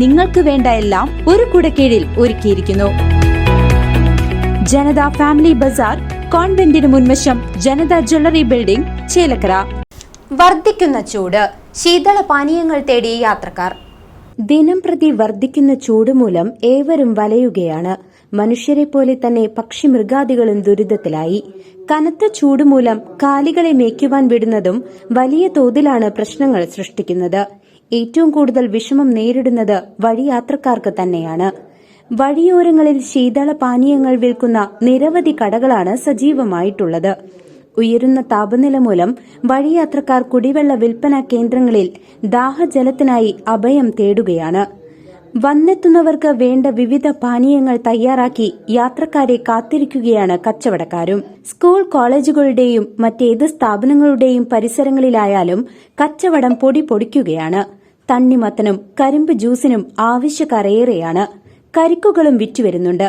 നിങ്ങൾക്ക് വേണ്ട എല്ലാം ഒരു കുടക്കീഴിൽ ഒരുക്കിയിരിക്കുന്നു. ജനത ഫാമിലി ബസാർ കോൺവെന്റിന് മുൻവശം ജനത ജ്വല്ലറി ബിൽഡിംഗ് ചേലക്കര. വർദ്ധിക്കുന്ന ചൂട് ശീതള പാനീയങ്ങൾ തേടി യാത്രക്കാർ. ദിനം പ്രതി വർദ്ധിക്കുന്ന ചൂട് മൂലം ഏവരും വലയുകയാണ്. മനുഷ്യരെ പോലെ തന്നെ പക്ഷി പക്ഷിമൃഗാദികളും ദുരിതത്തിലായി. കനത്ത ചൂട് മൂലം കാലികളെ മേയ്ക്കുവാൻ വിടുന്നതും വലിയ തോതിലാണ് പ്രശ്നങ്ങൾ സൃഷ്ടിക്കുന്നത്. ഏറ്റവും കൂടുതൽ വിഷമം നേരിടുന്നത് വഴിയാത്രക്കാർക്ക് തന്നെയാണ്. വഴിയോരങ്ങളിൽ ശീതള പാനീയങ്ങൾ വിൽക്കുന്ന നിരവധി കടകളാണ് സജീവമായിട്ടുള്ളത്. ഉയരുന്ന താപനില മൂലം വഴിയാത്രക്കാർ കുടിവെള്ള വിൽപ്പന കേന്ദ്രങ്ങളിൽ ദാഹജലത്തിനായി അഭയം തേടുകയാണ്. വന്നെത്തുന്നവർക്ക് വേണ്ട വിവിധ പാനീയങ്ങൾ തയ്യാറാക്കി യാത്രക്കാരെ കാത്തിരിക്കുകയാണ് കച്ചവടക്കാരും. സ്കൂൾ കോളേജുകളുടെയും മറ്റേത് സ്ഥാപനങ്ങളുടെയും പരിസരങ്ങളിലായാലും കച്ചവടം പൊടി പൊടിക്കുകയാണ്. തണ്ണിമത്തനും കരിമ്പ് ജ്യൂസിനും ആവശ്യക്കാരേറെയാണ് കരിക്കുകളും വിറ്റുവരുന്നുണ്ട്.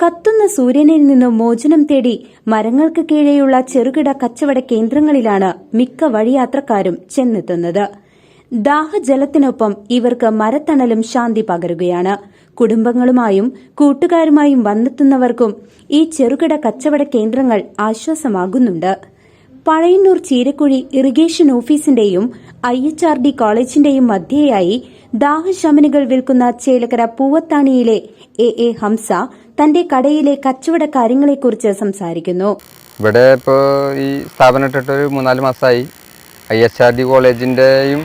കത്തുന്ന സൂര്യനിൽ നിന്നും മോചനം തേടി മരങ്ങൾക്ക് കീഴെയുള്ള ചെറുകിട കച്ചവട കേന്ദ്രങ്ങളിലാണ് മിക്ക വഴിയാത്രക്കാരും ചെന്നെത്തുന്നത്. ദാഹജലത്തിനൊപ്പം ഇവർക്ക് മരത്തണലും ശാന്തി പകരുകയാണ്. കുടുംബങ്ങളുമായും കൂട്ടുകാരുമായും വന്നെത്തുന്നവർക്കും ഈ ചെറുകിട കച്ചവട കേന്ദ്രങ്ങൾ ആശ്വാസമാകുന്നുണ്ട്. പഴയന്നൂർ ചീരക്കുഴി ഇറിഗേഷൻ ഓഫീസിന്റെയും ഐ എച്ച് ആർ ഡി കോളേജിന്റെയും മധ്യേയായി ദാഹശമനികൾ വിൽക്കുന്ന ചേലക്കര പൂവത്താണിയിലെ എ എ ഹംസ തന്റെ കടയിലെ കച്ചവട കാര്യങ്ങളെക്കുറിച്ച് സംസാരിക്കുന്നു. ഇവിടെ ഇപ്പോൾ ഈ സ്ഥാപനം ഇട്ടിട്ട് ഒരു മൂന്നാൽ മാസമായി ഐ എച്ച് ആർ ഡി കോളേജിന്റെയും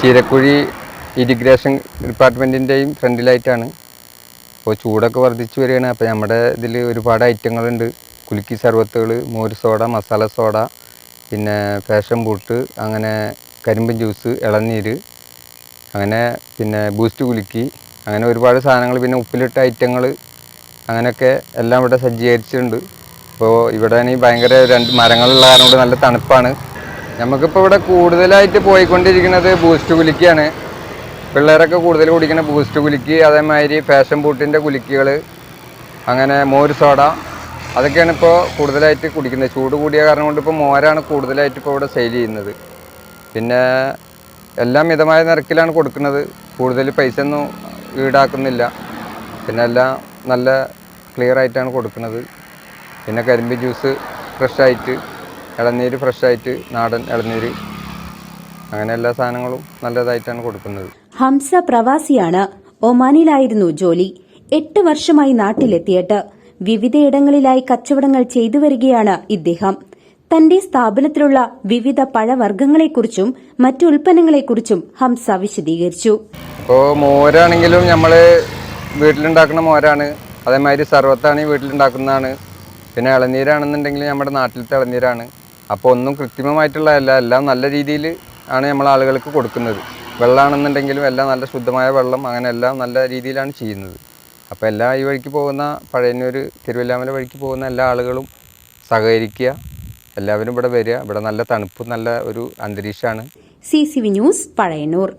ചീരക്കുഴി ഇരിഗ്രേഷൻ ഡിപ്പാർട്ട്മെന്റിന്റെയും ഫ്രണ്ടിലായിട്ടാണ്. അപ്പോൾ ചൂടൊക്കെ വർദ്ധിച്ചു വരികയാണ്. അപ്പോൾ നമ്മുടെ ഇതിൽ ഒരുപാട് ഐറ്റങ്ങളുണ്ട്. കുലുക്കി ശർബത്തുകൾ മോര് സോഡ മസാല സോഡ പിന്നെ ഫാഷൻ ബൂട്ട് അങ്ങനെ കരിമ്പൻ ജ്യൂസ് ഇളനീര് അങ്ങനെ പിന്നെ ബൂസ്റ്റ് കുലുക്കി അങ്ങനെ ഒരുപാട് സാധനങ്ങൾ പിന്നെ ഉപ്പിലിട്ട ഐറ്റങ്ങൾ അങ്ങനെയൊക്കെ എല്ലാം ഇവിടെ സജ്ജീകരിച്ചിട്ടുണ്ട്. അപ്പോൾ ഇവിടെ ആണെങ്കിൽ ഭയങ്കര രണ്ട് മരങ്ങളുള്ള കാരണം നല്ല തണുപ്പാണ്. നമുക്കിപ്പോൾ ഇവിടെ കൂടുതലായിട്ട് പോയിക്കൊണ്ടിരിക്കുന്നത് ബൂസ്റ്റ് കുലുക്കിയാണ്. പിള്ളേരൊക്കെ കൂടുതൽ കുടിക്കുന്ന ബൂസ്റ്റ് കുലുക്കി അതേമാതിരി ഫാഷൻ ബൂട്ടിന്റെ കുലുക്കികൾ അങ്ങനെ മോര് സോഡ അതൊക്കെയാണ് ഇപ്പോൾ കൂടുതലായിട്ട് കുടിക്കുന്നത്. ചൂട് കൂടിയ കാരണം കൊണ്ട് ഇപ്പോൾ മോരാണ് കൂടുതലായിട്ട് ഇപ്പോൾ ഇവിടെ സെയിൽ ചെയ്യുന്നത്. പിന്നെ എല്ലാം മിതമായ നിരക്കിലാണ് കൊടുക്കുന്നത്. കൂടുതൽ പൈസ ഒന്നും ഈടാക്കുന്നില്ല. പിന്നെ എല്ലാം നല്ല ക്ലിയർ ആയിട്ടാണ് കൊടുക്കുന്നത്. പിന്നെ കരിമ്പ് ജ്യൂസ് ഫ്രഷായിട്ട് ഇളനീര് ഫ്രഷായിട്ട് നാടൻ ഇളനീര് അങ്ങനെ എല്ലാ സാധനങ്ങളും നല്ലതായിട്ടാണ് കൊടുക്കുന്നത്. ഹംസ പ്രവാസിയാണ്. ഒമാനിലായിരുന്നു ജോലി. എട്ട് വർഷമായി നാട്ടിലെത്തിയിട്ട് വിവിധയിടങ്ങളിലായി കച്ചവടങ്ങൾ ചെയ്തു വരികയാണ് ഇദ്ദേഹം. തന്റെ സ്ഥാപനത്തിലുള്ള വിവിധ പഴവർഗങ്ങളെക്കുറിച്ചും മറ്റു ഉൽപ്പന്നങ്ങളെക്കുറിച്ചും ഹംസ വിശദീകരിച്ചു. ഇപ്പോൾ മോരാണെങ്കിലും നമ്മൾ വീട്ടിലുണ്ടാക്കുന്ന മോരാണ്. അതേമാതിരി സർവത്താണ് വീട്ടിലുണ്ടാക്കുന്നതാണ്. പിന്നെ ഇളനീരാണെന്നുണ്ടെങ്കിൽ നമ്മുടെ നാട്ടിലത്തെ ഇളനീരാണ്. അപ്പോൾ ഒന്നും കൃത്രിമമായിട്ടുള്ളതല്ല എല്ലാം നല്ല രീതിയിൽ ആണ് നമ്മൾ ആളുകൾക്ക് കൊടുക്കുന്നത്. വെള്ളമാണെന്നുണ്ടെങ്കിലും എല്ലാം നല്ല ശുദ്ധമായ വെള്ളം അങ്ങനെ എല്ലാം നല്ല രീതിയിലാണ് ചെയ്യുന്നത്. അപ്പോൾ എല്ലാ ഈ വഴിക്ക് പോകുന്ന പഴയന്നൂർ തിരുവല്ലാമല വഴിക്ക് പോകുന്ന എല്ലാ ആളുകളും സഹകരിക്കുക. എല്ലാവരും ഇവിടെ വരിക. ഇവിടെ നല്ല തണുപ്പ് നല്ല ഒരു അന്തരീക്ഷമാണ്. C C V news Pazhayannur.